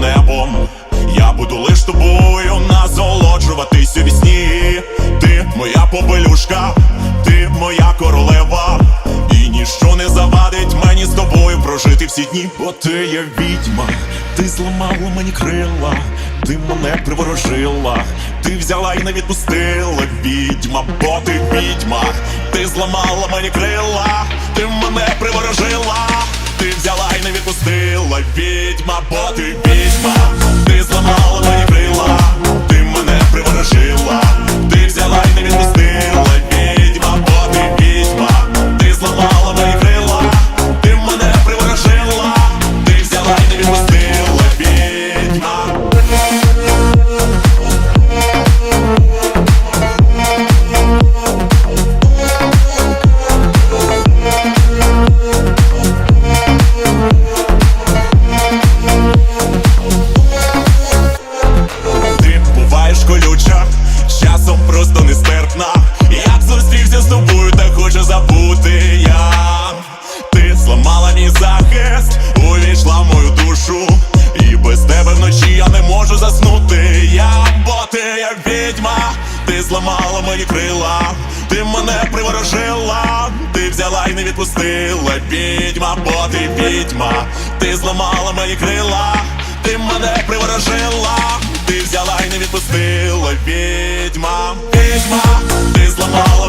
небом, я буду лиш тобою насолоджуватись у вісні. Ти моя попелюшка, ти моя королева, і ніщо не завадить мені з тобою прожити всі дні. Бо ти є відьма, ти зламала мені крила, ти мене приворожила, ти взяла і не відпустила, відьма, бо ти відьма, ти зламала мені крила, ти мене приворожила. Ти взяла і не відпустила. Відьма, бо ти відьма, як ти зламала мої крила, ти мене приворожила, ти взяла і не відпустила. Відьма, бо ти відьма, ти зламала мої крила, ти мене приворожила, ти взяла і не відпустила. Відьма, відьма, ти зламала.